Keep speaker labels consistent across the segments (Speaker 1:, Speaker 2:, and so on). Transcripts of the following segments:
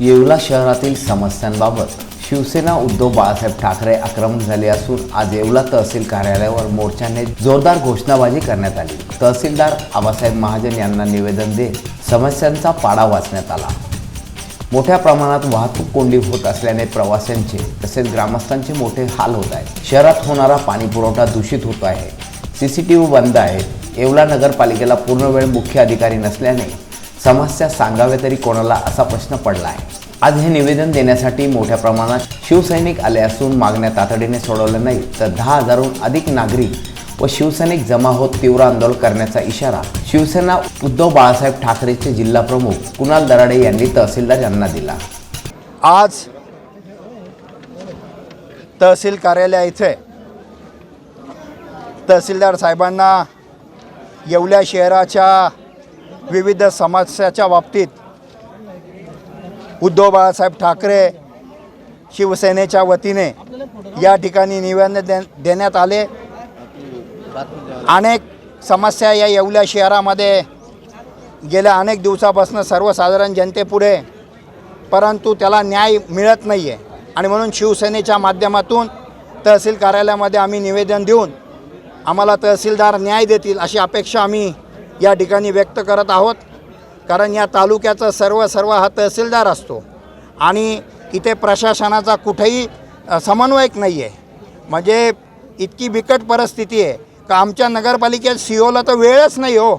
Speaker 1: येवला शहरातील समस्यांबाबत शिवसेना उद्धव बाळासाहेब ठाकरे आक्रमक झाले असून आज येवला तहसील कार्यालयावर मोर्चाने जोरदार घोषणाबाजी करण्यात आली. तहसीलदार आबासाहेब महाजन यांना निवेदन देत समस्यांचा पाडा वाचण्यात आला. मोठ्या प्रमाणात वाहतूक कोंडी होत असल्याने प्रवाशांचे तसेच ग्रामस्थांचे मोठे हाल होत आहेत. शहरात होणारा पाणी पुरवठा दूषित होत आहे. सी सी टी व्ही बंद आहेत. येवला नगरपालिकेला पूर्ण वेळ मुख्य अधिकारी नसल्याने समस्या सांगाव्या तरी कोणाला असा प्रश्न पडला आहे आज हे निवेदन देण्यासाठी मोठ्या प्रमाणात शिवसैनिक आले असून मागण्या तातडीने सोडवल्या नाही तर दहा हजारहून अधिक नागरिक व शिवसैनिक जमा होत तीव्र आंदोलन करण्याचा इशारा शिवसेना उद्धव बाळासाहेब ठाकरेचे जिल्हा प्रमुख कुणाल दराडे यांनी तहसीलदार यांना दिला.
Speaker 2: आज तहसील कार्यालय इथे तहसीलदार साहेबांना येवल्या शहराच्या विविध समस्याच्या बाबतीत उद्धव बाळासाहेब ठाकरे शिवसेनेच्या वतीने या ठिकाणी निवेदन दे देण्यात आले. अनेक समस्या या येवल्या शहरामध्ये गेल्या अनेक दिवसापासून सर्वसाधारण जनतेपुढे परंतु त्याला न्याय मिळत नाही आहे आणि म्हणून शिवसेनेच्या माध्यमातून तहसील कार्यालयामध्ये आम्ही निवेदन देऊन आम्हाला तहसीलदार न्याय देतील अशी अपेक्षा आम्ही या ठिकाणी व्यक्त करत आहोत. कारण या तालुक्याचा सर्व सर्व हा तहसीलदार असतो. आणि इथे प्रशासनाचा कुठेही समन्वयक नाही आहे म्हणजे इतकी बिकट परिस्थिती आहे. का आमच्या नगरपालिकेत सी ओला तर वेळच नाही हो.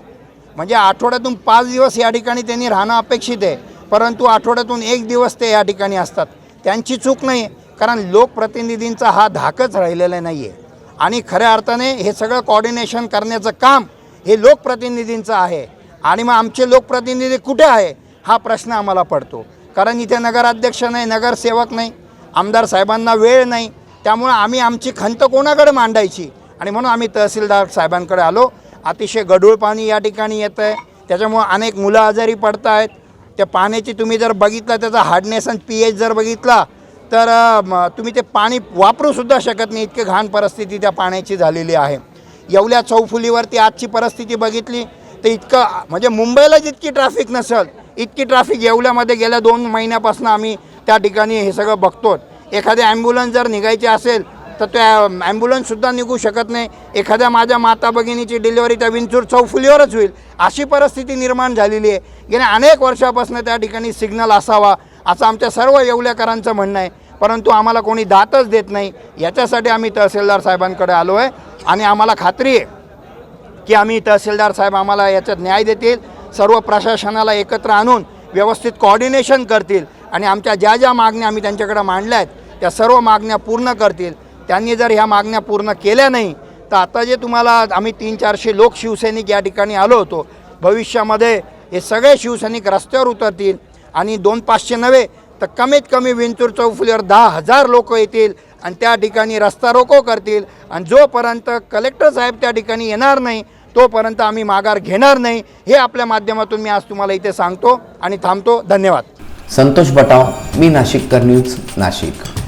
Speaker 2: म्हणजे आठवड्यातून पाच दिवस या ठिकाणी त्यांनी राहणं अपेक्षित आहे. परंतु आठवड्यातून एक दिवस ते या ठिकाणी असतात. त्यांची चूक नाही. कारण लोकप्रतिनिधींचा हा धाकच राहिलेला नाही आहे आणि खऱ्या अर्थाने हे सगळं कॉर्डिनेशन करण्याचं काम हे लोकप्रतिनिधींचं आहे. आणि मग आमचे लोकप्रतिनिधी कुठे आहे? हा प्रश्न आम्हाला पडतो. कारण इथे नगराध्यक्ष नाही नगरसेवक नाही आमदार साहेबांना वेळ नाही. त्यामुळं आम्ही आमची खंत कोणाकडे मांडायची? आणि म्हणून आम्ही तहसीलदार साहेबांकडे आलो. अतिशय गढूळ पाणी या ठिकाणी येतं आहे त्याच्यामुळं अनेक मुलं आजारी पडत आहेत त्या पाण्याची तुम्ही जर बघितलं त्याचा हार्डनेस आणि पी एच जर बघितला तर तुम्ही ते पाणी वापरूसुद्धा शकत नाही. इतकी घाण परिस्थिती त्या पाण्याची झालेली आहे. येवल्या चौफुलीवरती आजची परिस्थिती बघितली तर इतकं म्हणजे मुंबईला जितकी ट्रॅफिक नसेल इतकी ट्रॅफिक येवल्यामध्ये गेल्या दोन महिन्यापासून आम्ही त्या ठिकाणी हे सगळं बघतो. एखादी ॲम्ब्युलन्स जर निघायची असेल तर त्या ॲम्ब्युलन्ससुद्धा निघू शकत नाही. एखाद्या माझ्या माता भगिनीची डिलिव्हरी त्या विंचूर चौफुलीवरच होईल. अशी परिस्थिती निर्माण झालेली आहे. गेल्या अनेक वर्षापासून त्या ठिकाणी सिग्नल असावा असं आमच्या सर्व येवल्याकरांचं म्हणणं आहे. परंतु आम्हाला कोणी दातच देत नाही. याच्यासाठी आम्ही तहसीलदार साहेबांकडे आलो आहे आणि आम्हाला खात्री आहे की आम्ही तहसीलदार साहेब आम्हाला याच्यात न्याय देतील. सर्व प्रशासनाला एकत्र आणून व्यवस्थित कॉर्डिनेशन करतील आणि आमच्या ज्या ज्या मागण्या आम्ही त्यांच्याकडे मांडल्या आहेत त्या सर्व मागण्या पूर्ण करतील. त्यांनी जर ह्या मागण्या पूर्ण केल्या नाही तर आता जे तुम्हाला आम्ही तीन चारशे लोक शिवसैनिक या ठिकाणी आलो होतो भविष्यामध्ये हे सगळे शिवसैनिक रस्त्यावर उतरतील आणि दोन पाचशे नव्हे तर कमीत कमी विंचूर चौफुलीवर दहा हजार लोक येतील आणि त्या ठिकाणी रस्ता रोको करतील. आणि जोपर्यंत कलेक्टर साहेब त्या ठिकाणी येणार नाही तोपर्यंत आम्ही माघार घेणार नाही. हे आपल्या माध्यमातून मी आज तुम्हाला इथे सांगतो आणि थांबतो. धन्यवाद.
Speaker 1: संतोष बटाव मी नाशिककर न्यूज नाशिक.